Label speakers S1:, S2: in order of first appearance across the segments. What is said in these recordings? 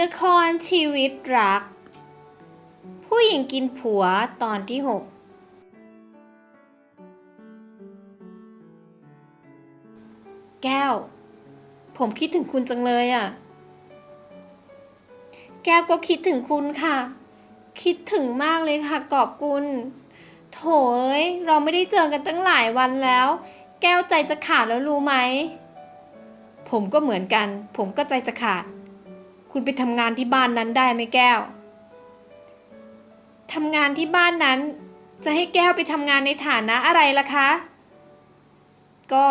S1: ละครชีวิตรัก ผู้หญิงกินผัวตอนที่ 6 แก้ว ผมคิดถึงคุณจังเลยอะ่ะ แก้วก็คิดถึงคุณค่ะ คิดถึงมากเลยค่ะกอบกุลโถเอ้ย เราไม่ได้เจอกันตั้งหลายวันแล้ว แก้วใจจะขาดแล้วรู้ไหม ผมก็เหมือนกัน ผมก็ใจจะขาด คุณไปทำงานที่บ้านนั้นได้ไหมแก้วทำงานที่บ้านนั้น จะให้แก้วไปทำงานในฐานะอะไรล่ะคะ ก็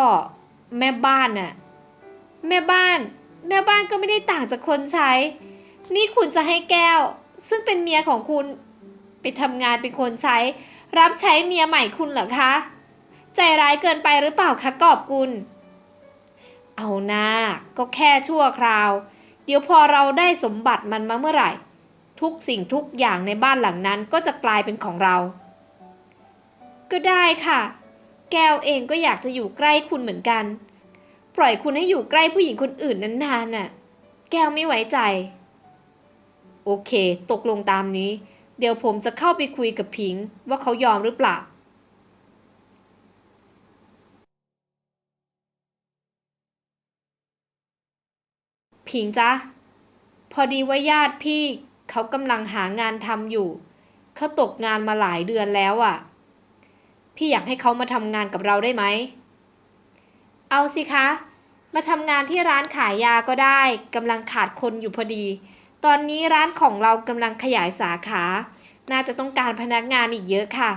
S1: แม่บ้านน่ะแม่บ้าน แม่บ้านก็ไม่ได้ต่างจากคนใช้ นี่คุณจะให้แก้ว ซึ่งเป็นเมียของคุณไปทำงานเป็นคนใช้ รับใช้เมียใหม่คุณเหรอคะ ใจร้ายเกินไปหรือเปล่าคะกอบกุลเอาหน้าก็แค่ชั่วคราว เดี๋ยวพอเราได้สมบัติมันมาเมื่อไหร่ ทุกสิ่งทุกอย่างในบ้านหลังนั้นก็จะกลายเป็นของเรา ก็ได้ค่ะ แก้วเองก็อยากจะอยู่ใกล้คุณเหมือนกัน ปล่อยคุณให้อยู่ใกล้ผู้หญิงคนอื่นนานๆน่ะ แก้วไม่ไว้ใจ โอเค ตกลงตามนี้ เดี๋ยวผมจะเข้าไปคุยกับพิงค์ว่าเขายอมหรือเปล่า ผิงจ๊ะ พอดีว่าญาติพี่เขากำลังหางานทำอยู่ เขาตกงานมาหลายเดือนแล้วอะ่ะ พี่อยากให้เขามาทำงานกับเราได้ไหม เอาสิคะ มาทำงานที่ร้านขายยาก็ได้กำลังขาดคนอยู่พอดี ตอนนี้ร้านของเรากำลังขยายสาขา น่าจะต้องการพนักงานอีกเยอะค่ะ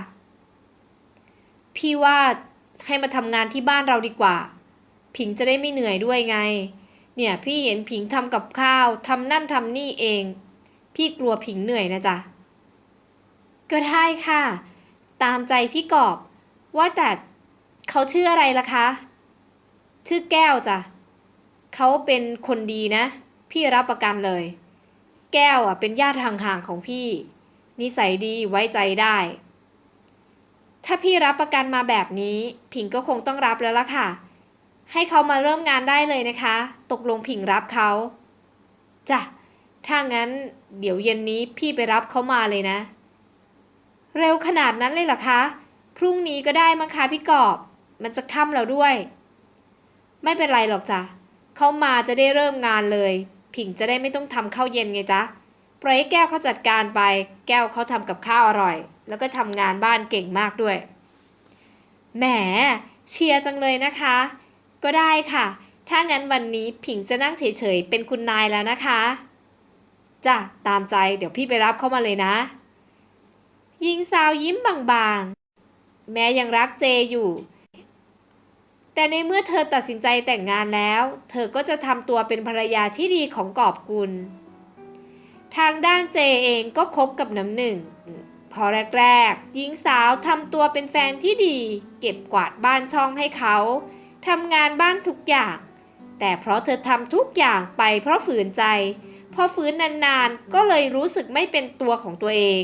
S1: พี่ว่าให้มาทำงานที่บ้านเราดีกว่า ผิงจะได้ไม่เหนื่อยด้วยไง เนี่ยพี่เห็นผิงทำกับข้าวทำนั่นทำนี่เอง พี่กลัวผิงเหนื่อยนะจ๊ะ ก็ได้ค่ะ ตามใจพี่กอบ ว่าแต่เขาชื่ออะไรล่ะคะ ชื่อแก้วจ้ะเขาเป็นคนดีนะ พี่รับประกันเลย แก้วอะเป็นญาติห่างๆของพี่ นิสัยดีไว้ใจได้ ถ้าพี่รับประกันมาแบบนี้ ผิงก็คงต้องรับแล้วล่ะค่ะ ให้เขามาเริ่มงานได้เลยนะคะ ตกลงผิงรับเขาจ้ะถ้างั้นเดี๋ยวเย็นนี้พี่ไปรับเขามาเลยนะ เร็วขนาดนั้นเลยเหรอคะ พรุ่งนี้ก็ได้มั้งคะพี่กอบ มันจะค่ำแล้วด้วย ไม่เป็นไรหรอกจ้ะเขามาจะได้เริ่มงานเลย ผิงจะได้ไม่ต้องทำข้าวเย็นไงจ๊ะปล่อยให้แก้วเขาจัดการไป แก้วเขาทำกับข้าวอร่อย แล้วก็ทำงานบ้านเก่งมากด้วย แหมเชียร์จังเลยนะคะ ก็ได้ค่ะ ถ้างั้นวันนี้ผิงจะนั่งเฉยๆ เป็นคุณนายแล้วนะคะ จ้ะ ตามใจ เดี๋ยวพี่ไปรับเข้ามาเลยนะ ยิงสาวยิ้มบางๆ แม้ยังรักเจอยู่ แต่ในเมื่อเธอตัดสินใจแต่งงานแล้ว เธอก็จะทำตัวเป็นภรรยาที่ดีของกอบกุล ทางด้านเจเองก็คบกับน้ำหนึ่งพอแรกๆ หญิงสาวทำตัวเป็นแฟนที่ดี เก็บกวาดบ้านช่องให้เขา ทำงานบ้านทุกอย่าง แต่เพราะเธอทำทุกอย่างไปเพราะฝืนใจ พอฝืนนานๆ ก็เลยรู้สึกไม่เป็นตัวของตัวเอง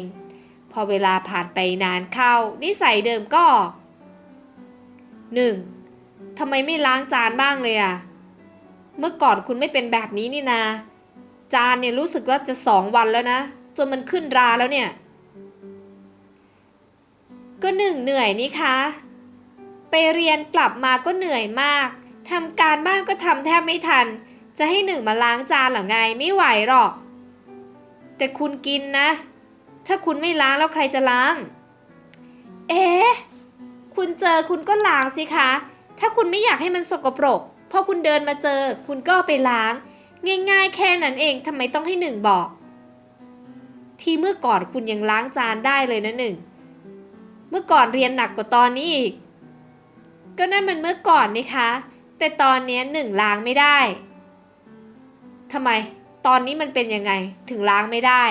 S1: พอเวลาผ่านไปนานเข้า นิสัยเดิมก็หนึ่งทำไมไม่ล้างจานบ้างเลยอะเมื่อก่อนคุณไม่เป็นแบบนี้นี่นา จานเนี่ยรู้สึกว่าจะสองวันแล้วนะ จนมันขึ้นราแล้วเนี่ย ก็หนึ่งเหนื่อยนี่คะ ไปเรียนกลับมาก็เหนื่อยมากทำการบ้านก็ทำแทบไม่ทัน จะให้หนึ่งมาล้างจานหรอไงไม่ไหวหรอก แต่คุณกินนะ ถ้าคุณไม่ล้างแล้วใครจะล้าง เอ๊ะ คุณเจอคุณก็ล้างสิคะ ถ้าคุณไม่อยากให้มันสกปรกพอคุณเดินมาเจอ คุณก็ไปล้าง ง่าย ๆ แค่นั้นเองทำไมต้องให้หนึ่งบอก ที่เมื่อก่อนคุณยังล้างจานได้เลยนะหนึ่ง เมื่อก่อนเรียนหนักกว่าตอนนี้อีก ก็นั่นมันเมื่อก่อนนี่คะ แต่ตอนนี้หนึ่งล้างไม่ได้ทำไม ตอนนี้มันเป็นยังไงถึงล้างไม่ได้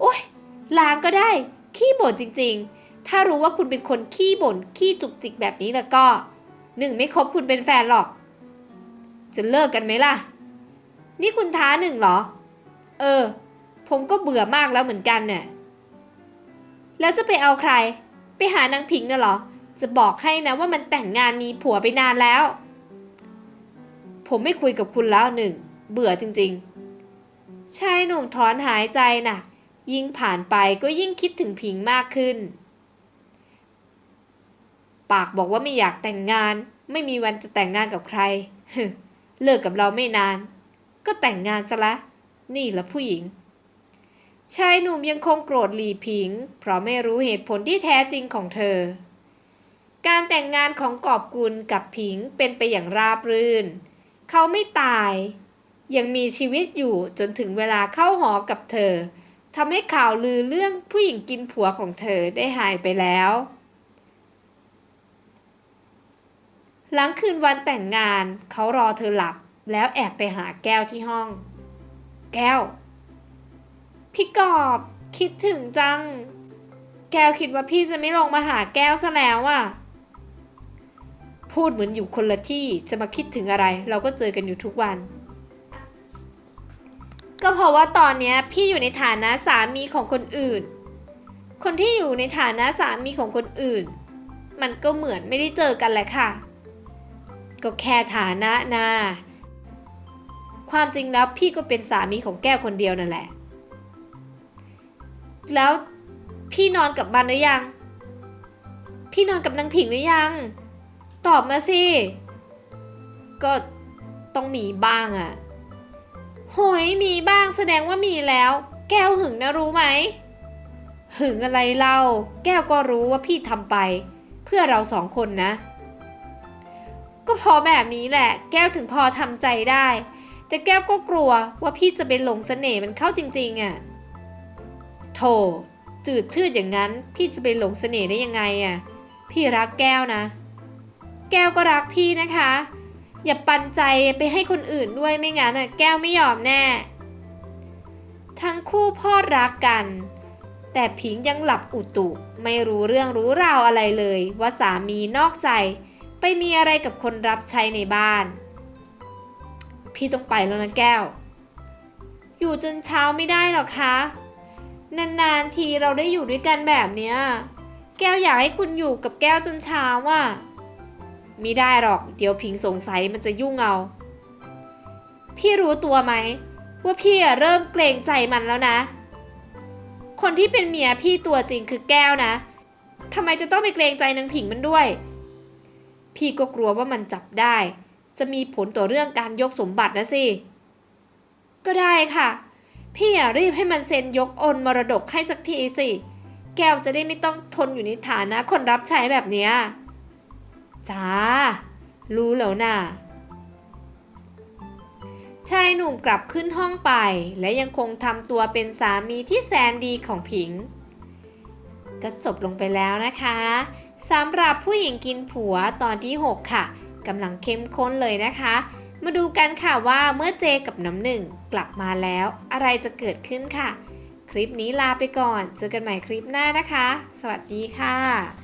S1: โอ๊ยล้างก็ได้ ขี้บ่นจริงๆ ถ้ารู้ว่าคุณเป็นคนขี้บ่นขี้จุกจิกแบบนี้แล้วก็หนึ่งไม่คบคุณเป็นแฟนหรอก จะเลิกกันไหมล่ะ นี่คุณท้าหนึ่งเหรอ เออ ผมก็เบื่อมากแล้วเหมือนกันเนี่ยแล้วจะไปเอาใคร ไปหานางพิงน่ะเหรอ จะบอกให้นะว่ามันแต่งงานมีผัวไปนานแล้ว ผมไม่คุยกับคุณแล้วหนึ่ง เบื่อจริงๆ ชายหนุ่มถอนหายใจหนัก ยิ่งผ่านไปก็ยิ่งคิดถึงผิงมากขึ้น ปากบอกว่าไม่อยากแต่งงาน ไม่มีวันจะแต่งงานกับใคร เลิกกับเราไม่นาน ก็แต่งงานซะละ นี่ละผู้หญิงชายหนุ่มยังคงโกรธหลีผิง เพราะไม่รู้เหตุผลที่แท้จริงของเธอ การแต่งงานของกอบกุลกับผิงเป็นไปอย่างราบรื่น เขาไม่ตาย ยังมีชีวิตอยู่จนถึงเวลาเข้าหอกับเธอทำให้ข่าวลือเรื่องผู้หญิงกินผัวของเธอได้หายไปแล้ว หลังคืนวันแต่งงานเขารอเธอหลับแล้วแอบไปหาแก้วที่ห้อง แก้ว พี่กอบคิดถึงจัง แก้วคิดว่าพี่จะไม่ลงมาหาแก้วซะแล้วอะ พูดเหมือนอยู่คนละที่จะมาคิดถึงอะไร เราก็เจอกันอยู่ทุกวัน ก็เพราะว่าตอนนี้พี่อยู่ในฐานะสามีของคนอื่น คนที่อยู่ในฐานะสามีของคนอื่น มันก็เหมือนไม่ได้เจอกันแหละค่ะ ก็แค่ฐานะนาความจริงแล้วพี่ก็เป็นสามีของแก้วคนเดียวนั่นแหละ แล้วพี่นอนกับมันหรือยัง พี่นอนกับนางผิงหรือยัง ตอบมาสิ ก็ต้องมีบ้างอะโหยมีบ้างแสดงว่ามีแล้ว แก้วหึงนะรู้ไหม หึงอะไรเล่า แก้วก็รู้ว่าพี่ทำไป เพื่อเราสองคนนะ ก็พอแบบนี้แหละ แก้วถึงพอทำใจได้ แต่แก้วก็กลัวว่าพี่จะเป็นหลงเสน่ห์มันเข้าจริงๆอะ่ะโธ่จืดชืดอย่างนั้น พี่จะไปหลงเสน่ห์ได้ยังไงอะ่ะ พี่รักแก้วนะ แก้วก็รักพี่นะคะ อย่าปันใจไปให้คนอื่นด้วยไม่งั้นอะแก้วไม่ยอมแน่ ทั้งคู่พ่อรักกัน แต่ผิงยังหลับอุตุไม่รู้เรื่องรู้ราวอะไรเลย ว่าสามีนอกใจ ไปมีอะไรกับคนรับใช้ในบ้าน พี่ต้องไปแล้วนะแก้ว อยู่จนเช้าไม่ได้หรอกคะนานๆทีเราได้อยู่ด้วยกันแบบเนี้ย แก้วอยากให้คุณอยู่กับแก้วจนเช้าอะ ม่ได้หรอกเดี๋ยวผิงสงสัยมันจะยุ่งเอา พี่รู้ตัวไหม ว่าพี่อะเริ่มเกรงใจมันแล้วนะ คนที่เป็นเมียพี่ตัวจริงคือแก้วนะทำไมจะต้องไปเกรงใจนางผิงมันด้วย พี่ก็กลัวว่ามันจับได้ จะมีผลต่อเรื่องการยกสมบัตินะสิ ก็ได้ค่ะ พี่อย่ารีบให้มันเซ็นยกโอนมรดกให้สักทีสิ แก้วจะได้ไม่ต้องทนอยู่ในฐานะคนรับใช้แบบเนี้ย จ้า รู้แล้วน่ะชายหนุ่มกลับขึ้นห้องไป และยังคงทำตัวเป็นสามีที่แสนดีของผิง ก็จบลงไปแล้วนะคะสำหรับผู้หญิงกินผัวตอนที่ 6 ค่ะกำลังเข้มข้นเลยนะคะ มาดูกันค่ะว่าเมื่อเจกับน้ำหนึ่งกลับมาแล้วอะไรจะเกิดขึ้นค่ะ คลิปนี้ลาไปก่อน เจอกันใหม่คลิปหน้านะคะ สวัสดีค่ะ